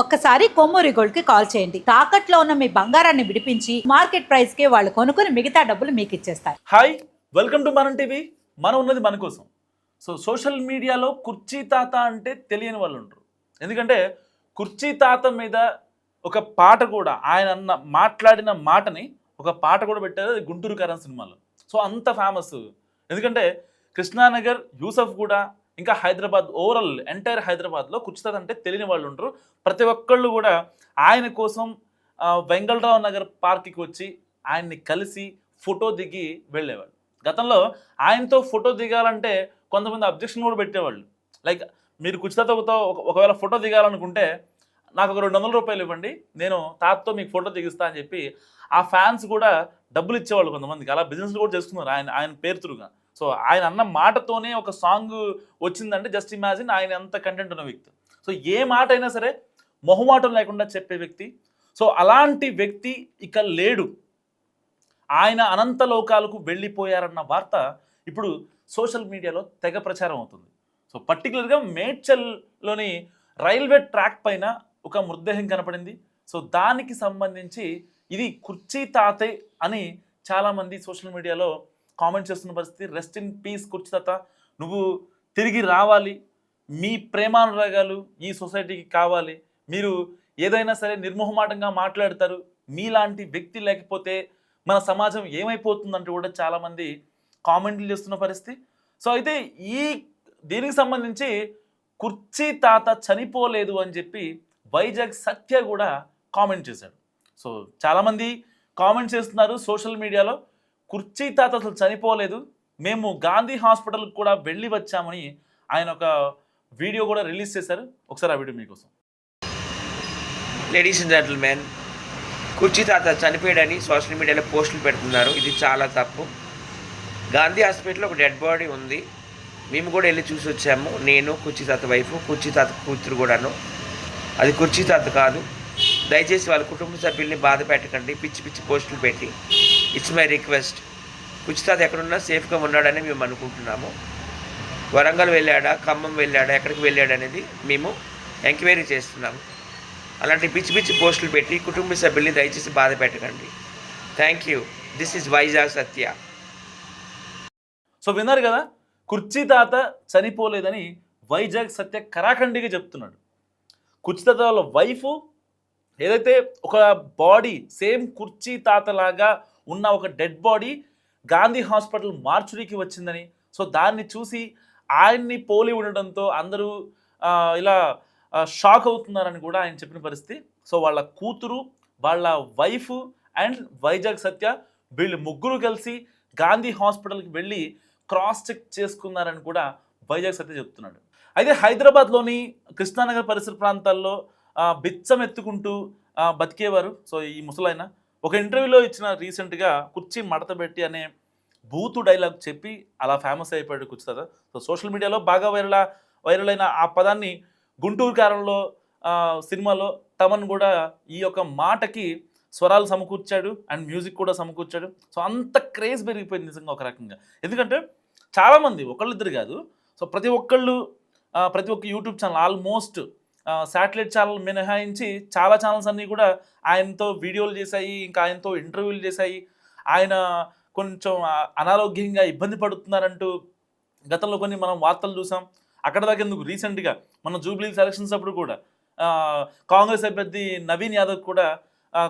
ఒక్కసారి కొమ్మూరి గోల్డ్కి కాల్ చేయండి. తాకట్లో ఉన్న మీ బంగారాన్ని విడిపించి మార్కెట్ ప్రైస్కి వాళ్ళు కొనుక్కుని మిగతా డబ్బులు మీకు ఇచ్చేస్తారు. Hi welcome to Manam TV. మనం ఉన్నది మన కోసం. సో సోషల్ మీడియాలో కుర్చీ తాత అంటే తెలియని వాళ్ళు ఉంటారు. ఎందుకంటే కుర్చీ తాత మీద ఒక పాట కూడా ఆయన అన్న మాట్లాడిన మాటని ఒక పాట కూడా పెట్టారు అది గుంటూరు కరణ్ సినిమాలో. సో అంత ఫేమస్ ఎందుకంటే కృష్ణానగర్ యూసఫ్ కూడా ఇంకా హైదరాబాద్ ఓవరాల్ ఎంటైర్ హైదరాబాద్లో కుర్చీ అంటే తెలియని వాళ్ళు ఉంటారు ప్రతి ఒక్కళ్ళు కూడా ఆయన కోసం వెంగళరావు నగర్ పార్క్కి వచ్చి ఆయన్ని కలిసి ఫోటో దిగి వెళ్ళేవాళ్ళు. గతంలో ఆయనతో ఫోటో దిగాలంటే కొంతమంది అబ్జెక్షన్ కూడా పెట్టేవాళ్ళు. లైక్ మీరు కుచితతో ఒకవేళ ఫోటో దిగాలనుకుంటే నాకు ఒక రెండు వందల రూపాయలు ఇవ్వండి నేను తాతతో మీకు ఫోటో దిగిస్తా అని చెప్పి ఆ ఫ్యాన్స్ కూడా డబ్బులు ఇచ్చేవాళ్ళు కొంతమందికి. అలా బిజినెస్ కూడా చేస్తున్నారు ఆయన ఆయన పేరుతురుగా సో ఆయన అన్న మాటతోనే ఒక సాంగ్ వచ్చిందంటే జస్ట్ ఇమాజిన్ ఆయన ఎంత కంటెంట్ ఉన్న వ్యక్తి. సో ఏ మాట అయినా సరే మొహమాటం లేకుండా చెప్పే వ్యక్తి. సో అలాంటి వ్యక్తి ఇక లేడు. ఆయన అనంత లోకాలకు వెళ్ళిపోయారన్న వార్త ఇప్పుడు సోషల్ మీడియాలో తెగ ప్రచారం అవుతుంది. సో పర్టికులర్గా మేడ్చల్లోని రైల్వే ట్రాక్ పైన ఒక మృతదేహం కనపడింది. సో దానికి సంబంధించి ఇది కుర్చీ తాతే అని చాలామంది సోషల్ మీడియాలో కామెంట్ చేస్తున్న పరిస్థితి. రెస్ట్ ఇన్ పీస్ కుర్చీ నువ్వు తిరిగి రావాలి. మీ ప్రేమానురాగాలు ఈ సొసైటీకి కావాలి. మీరు ఏదైనా సరే నిర్మోహమాటంగా మాట్లాడతారు. మీలాంటి వ్యక్తి లేకపోతే మన సమాజం ఏమైపోతుందంటూ కూడా చాలామంది కామెంట్లు చేస్తున్న పరిస్థితి. సో అయితే ఈ దీనికి సంబంధించి కుర్చీ తాత చనిపోలేదు అని చెప్పి వైజాగ్ సత్య కూడా కామెంట్ చేశాడు. సో చాలామంది కామెంట్ చేస్తున్నారు సోషల్ మీడియాలో. కుర్చీ తాత అసలు చనిపోలేదు. మేము గాంధీ హాస్పిటల్కి కూడా వెళ్ళి వచ్చామని ఆయన ఒక వీడియో కూడా రిలీజ్ చేశారు. ఒకసారి ఆ వీడియో మీకోసం. లేడీస్ అండ్ జెంటల్మెన్ కుర్చీ తాత చనిపోయాడని సోషల్ మీడియాలో పోస్టులు పెడుతున్నారు. ఇది చాలా తప్పు. గాంధీ హాస్పిటల్లో ఒక డెడ్ బాడీ ఉంది. మేము కూడా వెళ్ళి చూసి వచ్చాము. నేను కుర్చీ తాత వైఫ్ కుర్చీ తాత కూతురు కూడాను. అది కుర్చీ తాత కాదు. దయచేసి వాళ్ళ కుటుంబ సభ్యుల్ని బాధ పెట్టకండి. పిచ్చి పిచ్చి పోస్టులు పెట్టి. It's my request. కుర్చీ ఎక్కడున్నా సేఫ్గా ఉన్నాడని మేము అనుకుంటున్నాము. వరంగల్ వెళ్ళాడా ఖమ్మం వెళ్ళాడా ఎక్కడికి వెళ్ళాడనేది మేము ఎంక్వైరీ చేస్తున్నాము. అలాంటి పిచ్చి పిచ్చి పోస్టులు పెట్టి కుటుంబ సభ్యుల్ని దయచేసి బాధ పెట్టకండి. Thank you this is Vizag Satya so విన్నారు కదా కుర్చీ తాత చనిపోలేదని వైజాగ్ సత్య కరాఖండిగా చెప్తున్నాడు. కుర్చీ తాత వాళ్ళ వైఫ్ ఏదైతే ఒక బాడీ సేమ్ కుర్చీ తాతలాగా ఉన్న ఒక డెడ్ బాడీ గాంధీ హాస్పిటల్ మార్చురీకి వచ్చిందని. సో దాన్ని చూసి ఆయన్ని పోలి ఉండడంతో అందరూ ఇలా షాక్ అవుతున్నారని కూడా ఆయన చెప్పిన పరిస్థితి. సో వాళ్ళ కూతురు వాళ్ళ వైఫ్ అండ్ వైజాగ్ సత్య వీళ్ళు ముగ్గురు కలిసి గాంధీ హాస్పిటల్కి వెళ్ళి క్రాస్ చెక్ చేసుకున్నారని కూడా వైజాగ్ సత్య చెప్తున్నాడు. అయితే హైదరాబాద్లోని కృష్ణానగర్ పరిసర ప్రాంతాల్లో బిచ్చం ఎత్తుకుంటూ బతికేవారు. సో ఈ ముసలైన ఒక ఇంటర్వ్యూలో ఇచ్చిన రీసెంట్గా కుర్చీ మడత పెట్టి అనే బూతు డైలాగ్ చెప్పి అలా ఫేమస్ అయిపోయాడు కుర్చీ సో సోషల్ మీడియాలో బాగా వైరల్ వైరల్ అయిన ఆ పదాన్ని గుంటూరు కారంలో సినిమాలో తమన్ కూడా ఈ యొక్క మాటకి స్వరాలు సమకూర్చాడు అండ్ మ్యూజిక్ కూడా సమకూర్చాడు. సో అంత క్రేజ్ పెరిగిపోయింది నిజంగా ఒక రకంగా. ఎందుకంటే చాలామంది ఒకళ్ళిద్దరు కాదు సో ప్రతి ఒక్కళ్ళు ప్రతి ఒక్క YouTube channel almost satellite channel మినహాయించి చాలా ఛానల్స్ అన్నీ కూడా ఆయనతో వీడియోలు చేశాయి ఇంకా ఆయనతో ఇంటర్వ్యూలు చేశాయి. ఆయన కొంచెం అనారోగ్యంగా ఇబ్బంది పడుతున్నారంటూ గతంలో కొన్ని మనం వార్తలు చూసాం. అక్కడ దాకా ఎందుకు? రీసెంట్గా మన జూబ్లీ సెలక్షన్స్ అప్పుడు కూడా కాంగ్రెస్ అభ్యర్థి నవీన్ యాదవ్ కూడా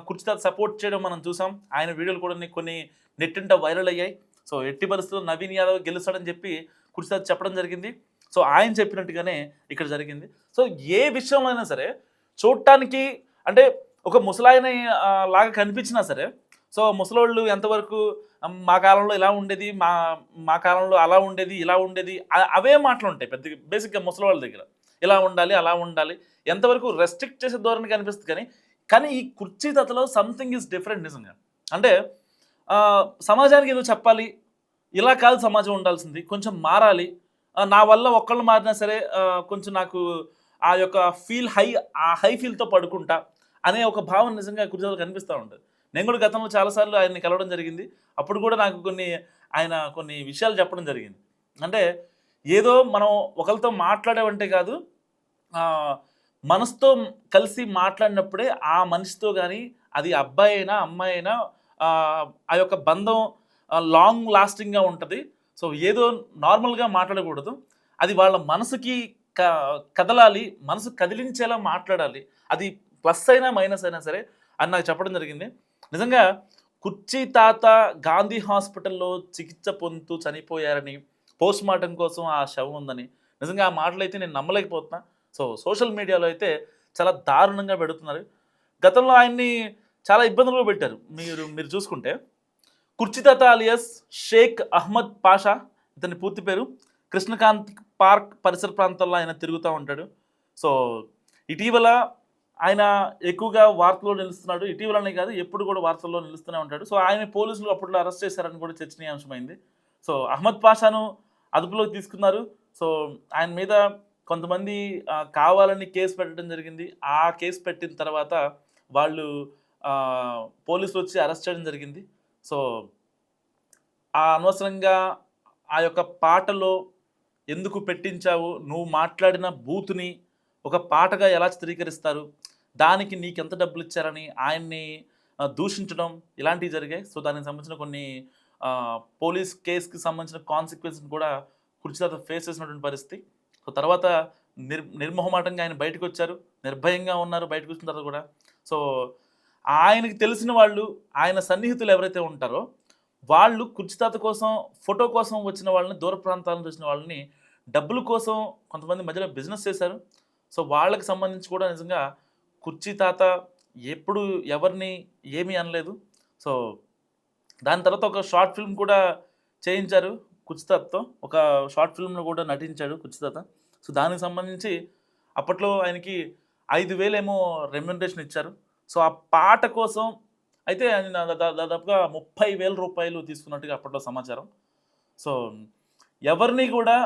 కుర్చీ సపోర్ట్ చేయడం మనం చూసాం. ఆయన వీడియోలు కూడా కొన్ని నెట్టింట వైరల్ అయ్యాయి. సో ఎట్టి పరిస్థితుల్లో నవీన్ యాదవ్ గెలుస్తాడని చెప్పి కుర్చీతో చెప్పడం జరిగింది. సో ఆయన చెప్పినట్టుగానే ఇక్కడ జరిగింది. సో ఏ విషయంలో అయినా సరే చూడటానికి అంటే ఒక ముసలాయన లాగా కనిపించినా సరే సో ముసలోళ్ళు ఎంతవరకు మా కాలంలో ఇలా ఉండేది మా మా కాలంలో అలా ఉండేది ఇలా ఉండేది అవే మాటలు ఉంటాయి పెద్ద బేసిక్గా ముసలివాళ్ళ దగ్గర. ఇలా ఉండాలి అలా ఉండాలి ఎంతవరకు రెస్ట్రిక్ట్ చేసే ధోరణి కనిపిస్తుంది కానీ కానీ ఈ కుర్చీ తతలో సంథింగ్ ఈజ్ డిఫరెంట్ నిజంగా. అంటే సమాజానికి ఏదో చెప్పాలి ఇలా కాదు సమాజం ఉండాల్సింది కొంచెం మారాలి నా వల్ల ఒక్కళ్ళు మారినా సరే కొంచెం నాకు ఆ యొక్క ఫీల్ హై ఆ హై ఫీల్తో పడుకుంటా అనే ఒక భావన నిజంగా కుర్చీలో కనిపిస్తూ ఉంటుంది. నేను కూడా గతంలో చాలాసార్లు ఆయన్ని కలవడం జరిగింది. అప్పుడు కూడా నాకు కొన్ని ఆయన కొన్ని విషయాలు చెప్పడం జరిగింది. అంటే ఏదో మనం ఒకరితో మాట్లాడేవంటే కాదు మనసుతో కలిసి మాట్లాడినప్పుడే ఆ మనిషితో కానీ అది అబ్బాయి అయినా అమ్మాయి అయినా ఆ యొక్క బంధం లాంగ్ లాస్టింగ్గా ఉంటుంది. సో ఏదో నార్మల్గా మాట్లాడకూడదు. అది వాళ్ళ మనసుకి క కదలాలి మనసు కదిలించేలా మాట్లాడాలి. అది ప్లస్ అయినా మైనస్ అయినా సరే అని నాకు చెప్పడం జరిగింది. నిజంగా కుర్చీ తాత గాంధీ హాస్పిటల్లో చికిత్స పొందుతూ చనిపోయారని పోస్ట్ మార్టం కోసం ఆ శవం ఉందని నిజంగా ఆ మాటలు అయితే నేను నమ్మలేకపోతున్నా. సో సోషల్ మీడియాలో అయితే చాలా దారుణంగా పెడుతున్నారు. గతంలో ఆయన్ని చాలా ఇబ్బందులు పెట్టారు. మీరు మీరు చూసుకుంటే కుర్చీదాత అలియస్ షేక్ అహ్మద్ పాషా ఇతని పూర్తి పేరు కృష్ణకాంత్ పార్క్ పరిసర ప్రాంతాల్లో ఆయన తిరుగుతూ ఉంటాడు. సో ఇటీవల ఆయన ఎక్కువగా వార్తల్లో నిలుస్తున్నాడు. ఇటీవలనే కాదు ఎప్పుడు కూడా వార్తల్లో నిలుస్తూనే ఉంటాడు. సో ఆయన పోలీసులు అప్పట్లో అరెస్ట్ చేశారని కూడా చర్చనీయాంశమైంది. సో అహ్మద్ పాషాను అదుపులోకి తీసుకున్నారు. సో ఆయన మీద కొంతమంది కావాలని కేసు పెట్టడం జరిగింది. ఆ కేసు పెట్టిన తర్వాత వాళ్ళు పోలీసులు వచ్చి అరెస్ట్ చేయడం జరిగింది. సో ఆ అనవసరంగా ఆ యొక్క పాటలో ఎందుకు పెట్టించావు? నువ్వు మాట్లాడిన బూత్ని ఒక పాటగా ఎలా చిత్రీకరిస్తారు? దానికి నీకు ఎంత డబ్బులు ఇచ్చారని ఆయన్ని దూషించడం ఇలాంటివి జరిగాయి. సో దానికి సంబంధించిన కొన్ని పోలీస్ కేసుకి సంబంధించిన కాన్సిక్వెన్స్ కూడా కుర్చీదాత ఫేస్ చేసినటువంటి పరిస్థితి. సో తర్వాత నిర్ నిర్మోహమాటంగా ఆయన బయటకు వచ్చారు నిర్భయంగా ఉన్నారు బయటకు వచ్చిన తర్వాత కూడా. సో ఆయనకి తెలిసిన వాళ్ళు ఆయన సన్నిహితులు ఎవరైతే ఉంటారో వాళ్ళు కుర్చీతాత కోసం ఫోటో కోసం వచ్చిన వాళ్ళని దూర ప్రాంతాల నుంచి వచ్చిన వాళ్ళని డబ్బుల కోసం కొంతమంది మధ్యలో బిజినెస్ చేశారు. సో వాళ్ళకి సంబంధించి కూడా నిజంగా కుర్చీ తాత ఎప్పుడు ఎవరిని ఏమీ అనలేదు. సో దాని తర్వాత ఒక షార్ట్ ఫిల్మ్ కూడా చేయించారు కుర్చీతాతతో. ఒక షార్ట్ ఫిల్మ్లో కూడా నటించాడు కుర్చీతాత. సో దానికి సంబంధించి అప్పట్లో ఆయనకి ఐదు వేలేమో రెమ్యునరేషన్ ఇచ్చారు. సో ఆ పాట కోసం అయితే దాదాపుగా ముప్పై వేల రూపాయలు తీసుకున్నట్టుగా అప్పట్లో సమాచారం. సో ఎవరిని కూడా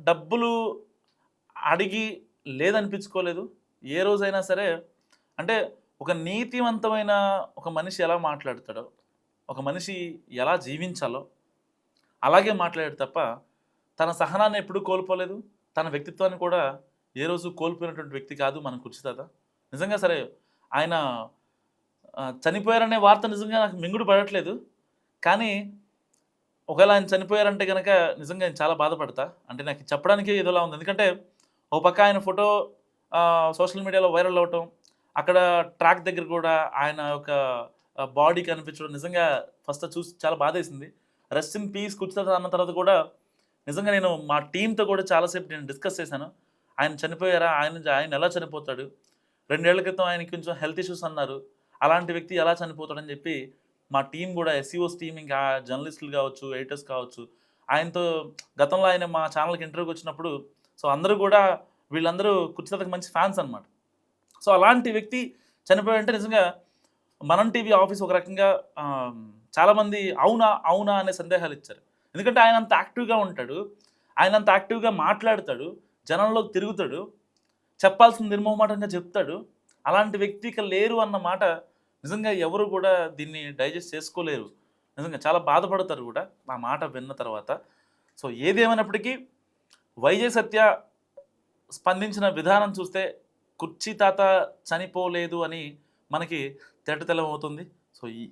డబ్బులు అడిగి లేదనిపించుకోలేదు. ఏ రోజైనా సరే అంటే ఒక నీతివంతమైన ఒక మనిషి ఎలా మాట్లాడతాడో ఒక మనిషి ఎలా జీవించాలో అలాగే మాట్లాడాడు తప్ప తన సహనాన్ని ఎప్పుడూ కోల్పోలేదు. తన వ్యక్తిత్వాన్ని కూడా ఏ రోజు కోల్పోయినటువంటి వ్యక్తి కాదు మన కుర్చీతాత నిజంగా సరే ఆయన చనిపోయారనే వార్త నిజంగా నాకు మింగుడు పడట్లేదు. కానీ ఒకవేళ ఆయన చనిపోయారంటే కనుక నిజంగా నేను చాలా బాధపడతా. అంటే నాకు చెప్పడానికి ఏదోలా ఉంది. ఎందుకంటే ఒక పక్క ఆయన ఫోటో సోషల్ మీడియాలో వైరల్ అవటం అక్కడ ట్రాక్ దగ్గర కూడా ఆయన యొక్క బాడీ కనిపించడం నిజంగా ఫస్ట్ చూసి చాలా బాధేసింది. రెస్ట్ ఇన్ పీస్ కూర్చుతా అన్న తర్వాత కూడా నిజంగా నేను మా టీంతో కూడా చాలాసేపు నేను డిస్కస్ చేశాను. ఆయన చనిపోయారా? ఆయన ఆయన ఎలా చనిపోతాడు? రెండేళ్ళ క్రితం ఆయనకి కొంచెం హెల్త్ ఇష్యూస్ అన్నారు. అలాంటి వ్యక్తి ఎలా చనిపోతాడని చెప్పి మా టీం కూడా ఎస్సీఓస్ టీం ఇంకా జర్నలిస్టులు కావచ్చు ఎడిటర్స్ కావచ్చు ఆయనతో గతంలో ఆయన మా ఛానల్కి ఇంటర్వ్యూకి వచ్చినప్పుడు సో అందరూ కూడా వీళ్ళందరూ కుర్చీతకు మంచి ఫ్యాన్స్ అనమాట సో అలాంటి వ్యక్తి చనిపోయాడంటే నిజంగా మనం టీవీ ఆఫీస్ ఒక రకంగా చాలామంది అవునా అవునా అనే సందేహాలు ఇచ్చారు. ఎందుకంటే ఆయన అంత యాక్టివ్గా ఉంటాడు ఆయన అంత యాక్టివ్గా మాట్లాడతాడు జనంలోకి తిరుగుతాడు చెప్పాల్సిన నిర్మోహమాటంగా చెప్తాడు. అలాంటి వ్యక్తి ఇక లేరు అన్న మాట నిజంగా ఎవరు కూడా దీన్ని డైజెస్ట్ చేసుకోలేరు. నిజంగా చాలా బాధపడతారు కూడా ఆ మాట విన్న తర్వాత. సో ఏదేమైనప్పటికీ వైజయ్ సత్య స్పందించిన విధానం చూస్తే కుర్చీ తాత చనిపోలేదు అని మనకి తేటతెల్లం అవుతుంది సో ఈ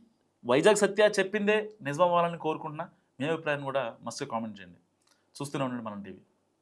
వైజాగ్ సత్య చెప్పిందే నిజమవ్వాలని కోరుకుంటున్నా. మీ అభిప్రాయం కూడా మస్తు కామెంట్ చేయండి. చూస్తూనే ఉండండి మనం టీవీ.